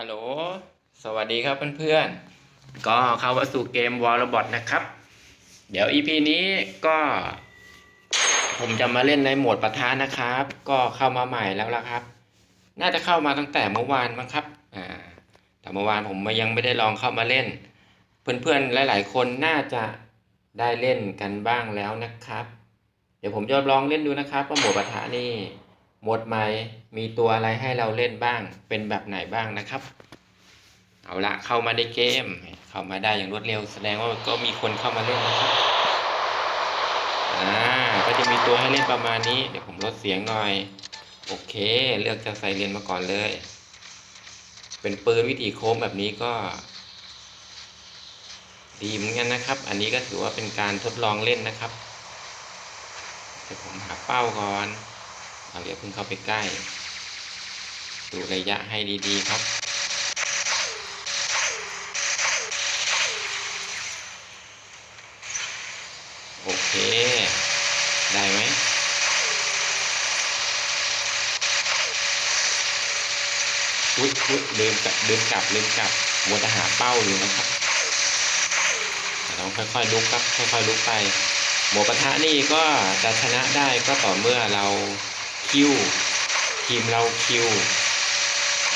ฮัลโหล สวัสดีครับเพื่อนๆ ก็เข้ามาสู่เกม w a r r o b o t นะครับ เดี๋ยว EP นี้ก็ ผมจะมาเล่นในโหมดประทะนะครับ ก็เข้ามาใหม่แล้วละครับ น่าจะเข้ามาตั้งแต่เมื่อวานมั้งครับ อ่า แต่เมื่อวานผมยังไม่ได้ลองเข้ามาเล่น เพื่อนๆ หลาย ๆ คนน่าจะได้เล่นกันบ้างแล้วนะครับ เดี๋ยวผมจะลองเล่นดูนะครับว่าโหมดประทะนี่ หมดใหมมีตัวอะไรให้เราเล่นบ้าง เป็นแบบไหนบ้างนะครับ เอาละเข้ามาในเกม เข้ามาได้อย่างรวดเร็ว แสดงว่าก็มีคนเข้ามาเล่นนะครับอ่าก็จะมีตัวให้เล่นประมาณนี้ เดี๋ยวผมลดเสียงหน่อย โอเค เลือกจะใส่เลนมาก่อนเลย เป็นปืนวิถีโค้งแบบนี้ก็ ดีเหมือนกันนะครับ อันนี้ก็ถือว่าเป็นการทดลองเล่นนะครับเดี๋ยวผมหาเป้าก่อน เราอย่าเพิ่งเข้าไปใกล้ ดูระยะให้ดีๆครับ โอเค ได้ไหมอุ๊ยอุ๊ยลืมกลับลืมกลับลืมกลับมัวแต่หาเป้าอยู่นะครับเราค่อยๆลุกครับค่อยๆลุกไปหมูกระทะนี่ก็จะชนะได้ก็ต่อเมื่อเรา คิวทีมเราคิว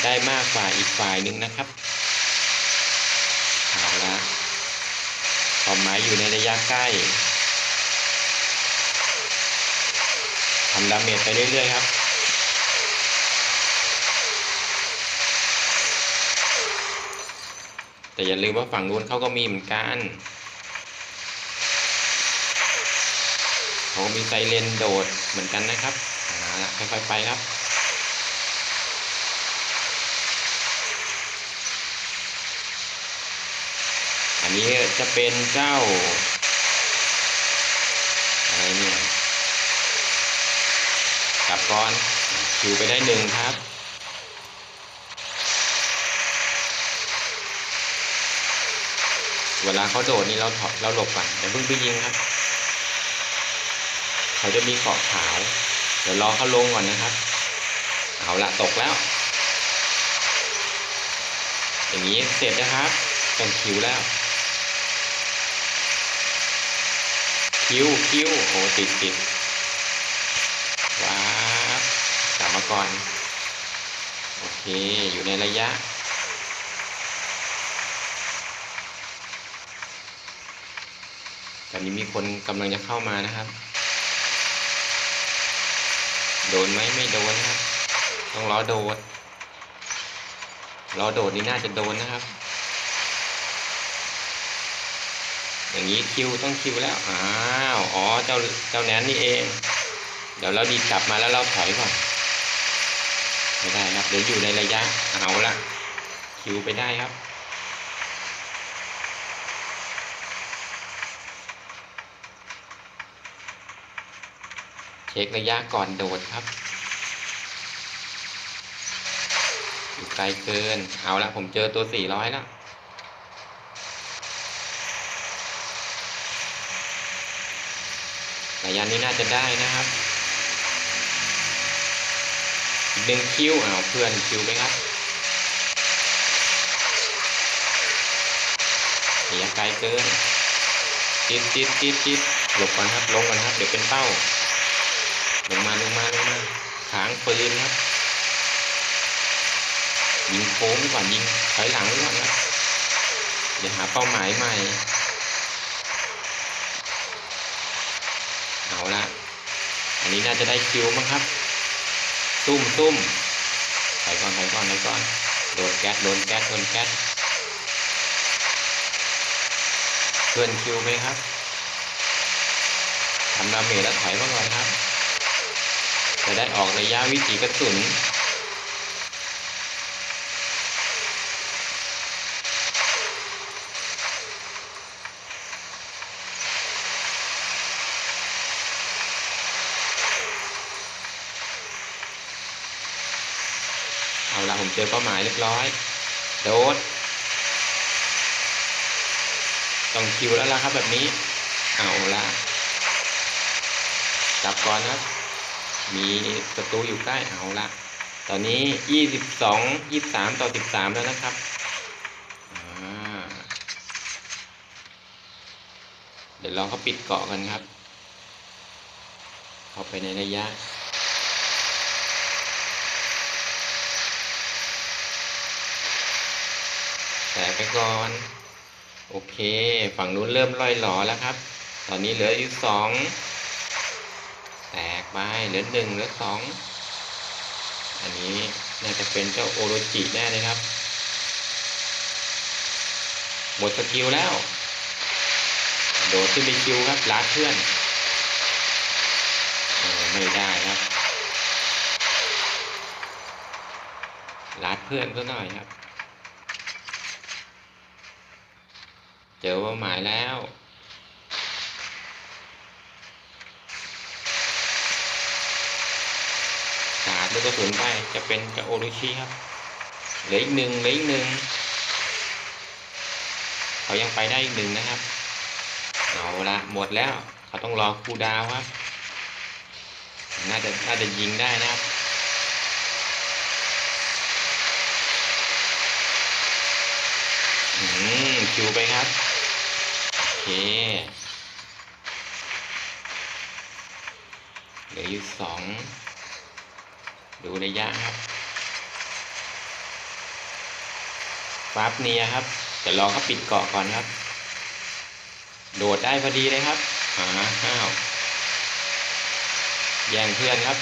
ได้มากกว่าอีกฝ่ายหนึ่งนะครับเอาละความหมายอยู่ในระยะใกล้ทำดาเมจไปเรื่อยๆครับแต่อย่าลืมว่าฝั่งนู้นเขาก็มีเหมือนกันเขามีไซเรนโดดเหมือนกันนะครับ ค่อยๆไปครับอันนี้จะเป็นเจ้าอะไรเนี่ยกลับก่อนคิวไปได้หนึ่งครับเวลาเขาโดดนี่เราถอยเราหลบก่อนอย่าเพิ่งไปยิงครับ เขาจะมีเกาะขาว เดี๋ยวรอเขาลงก่อนนะครับ เอาละตกแล้ว อย่างนี้เสร็จนะครับเป็นคิวแล้ว คิวคิวโอ้ติดติดว้าบกลับมาก่อน โอเค อยู่ในระยะตอนนี้มีคนกำลังจะเข้ามานะครับ โดนไหมไม่โดนนะครับ ต้องรอโดด รอโดดนี่น่าจะโดนนะครับ อย่างนี้คิวต้องคิวแล้ว อ้าว อ๋อ เจ้าเจ้าแนนนี่เอง เดี๋ยวเราดีดกลับมาแล้วเราถอยก่อน ไม่ได้ครับ เดี๋ยวอยู่ในระยะ เอาละคิวไปได้ครับ เช็คระยะก่อนโดดครับ อยู่ไกลเกิน เอาละผมเจอตัว400แล้วระยะนี้น่าจะได้นะครับอีกหนึ่งคิวเอาเพื่อนคิวไปครับระยะไกลเกินจิดจิดจิดจิดหลบก่อนครับลงก่อนครับ เดี๋ยวเป็นเป้า ลงมาลงมาลงมาขางปืนครับยิงโค้งไว้ก่อนยิงถอยหลังก่อนครับเดี๋ยวหาเป้าหมายใหม่เอาละอันนี้น่าจะได้คิวมั้งครับซุ่มซุ่มถอยก่อนถอยก่อนถอยก่อนโดนแก๊สโดนแก๊สโดนแก๊สเพื่อนคิวไหมครับทำดาเมจแล้วถอยมาก่อนครับ จะได้ออกระยะวิถีกระสุนเอาละผมเจอเป้าหมายเรียบร้อย โดดต้องคิวแล้วล่ะครับแบบนี้ เอาละจับก่อนครับ มีศัตรูอยู่ใกล้เอาละตอนนี้ยี่สิบสองยี่สามต่อสิบสามแล้วนะครับเดี๋ยวลองเขาปิดเกาะกันครับ เข้าไปในระยะแตะไปก่อน โอเค ฝั่งนู้นเริ่มล่อยหลอแล้วครับ ตอนนี้เหลืออยู่สอง ไปเหลือหนึ่งเหลือสองอันนี้น่าจะเป็นเจ้าโอโรจิแน่เลยครับ หมดสกิลแล้ว โดดขึ้นไปคิวครับลาดเพื่อนออไม่ได้ครับลาดเพื่อนซะหน่อยครับ เจอเป้าหมายแล้ว สาดลู กระสุนไปจะเป็นจะโอรุชิครับเหลืออีกหนึ่งเหลืออีกหนึ่งเขายังไปได้อีกหนึ่งนะครับเอาละหมดแล้วเขาต้องรอคูดาวครับ น่าจะน่าจะยิงได้นะครับอืมคิวไปครับ โอเคเหลืออยู่สอง ดูระยะครับฟาบเนียครับจะรองเขาปิดเกาะก่อนครับ โดดได้พอดีเลยครับอ้าวแย่งเพื่อนครับ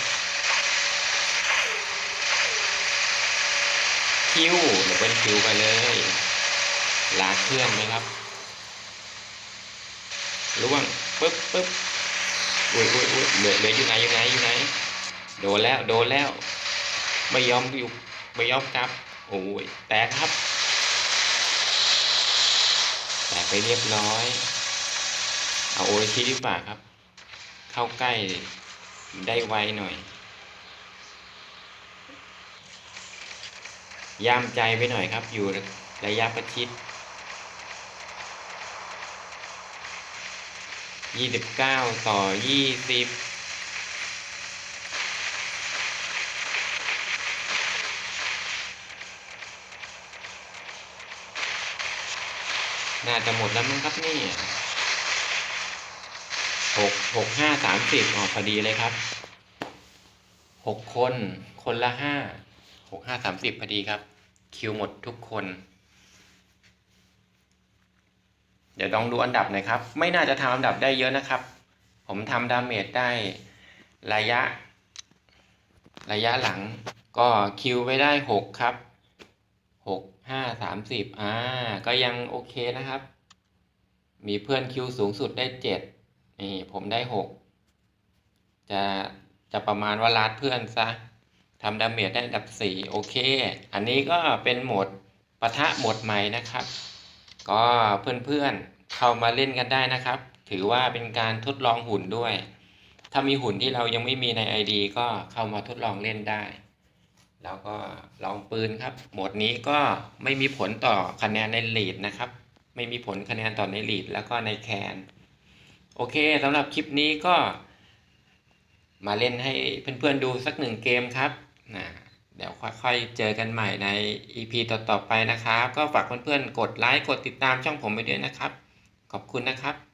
คิวเดี๋ยวเป็นคิวไปเลยลากเพื่อนไหมครับล่วงปึ๊บปึ๊บอุ้ยอุ้ยอุ้ยเหลือเหลืออยู่ไหนอยู่ไหนอยู่ไหน โดนแล้วโดนแล้ว ไม่ยอมอยู่ไม่ยอมกลับโอ้ยแตกครับ แตกไปเรียบร้อย เอาโอชิดีกว่าครับ เข้าใกล้ได้ไวหน่อย ย่ามใจไปหน่อยครับ อยู่ระยะประชิดยี่สิบเก้าต่อยี่สิบ น่าจะหมดแล้วมั้งครับนี่หกหกห้าสามสิบอ๋อพอดีเลยครับหกคน คนละห้าหกห้าสามสิบพอดีครับ คิวหมดทุกคน เดี๋ยวลองดูอันดับหน่อยครับ ไม่น่าจะทำอันดับได้เยอะนะครับ ผมทำดาเมจได้ระยะ ระยะหลังก็คิวไปได้หกครับหก ห้าสามสิบอ่า ก็ยังโอเคนะครับ มีเพื่อนคิวสูงสุดได้เจ็ดนี่ผมได้หกจะจะประมาณว่าลาดเพื่อนซะทำดาเมจได้อันดับสี่โอเค อันนี้ก็เป็นโหมดปะทะโหมดใหม่นะครับ ก็เพื่อนๆเข้ามาเล่นกันได้นะครับ ถือว่าเป็นการทดลองหุ่นด้วย ถ้ามีหุ่นที่เรายังไม่มีใน ID ก็เข้ามาทดลองเล่นได้ แล้วก็ลองปืนครับ โหมดนี้ก็ไม่มีผลต่อคะแนนในลีดนะครับ ไม่มีผลคะแนนต่อในลีดแล้วก็ในแคนโอเคสำหรับคลิปนี้ก็ มาเล่นให้เพื่อนๆดูสักหนึ่งเกมครับนะเดี๋ยวค่อยๆเจอกันใหม่ใน EP ต่อๆไปนะครับ ก็ฝากเพื่อนๆกดไลค์กดติดตามช่องผมไปด้วยนะครับ ขอบคุณนะครับ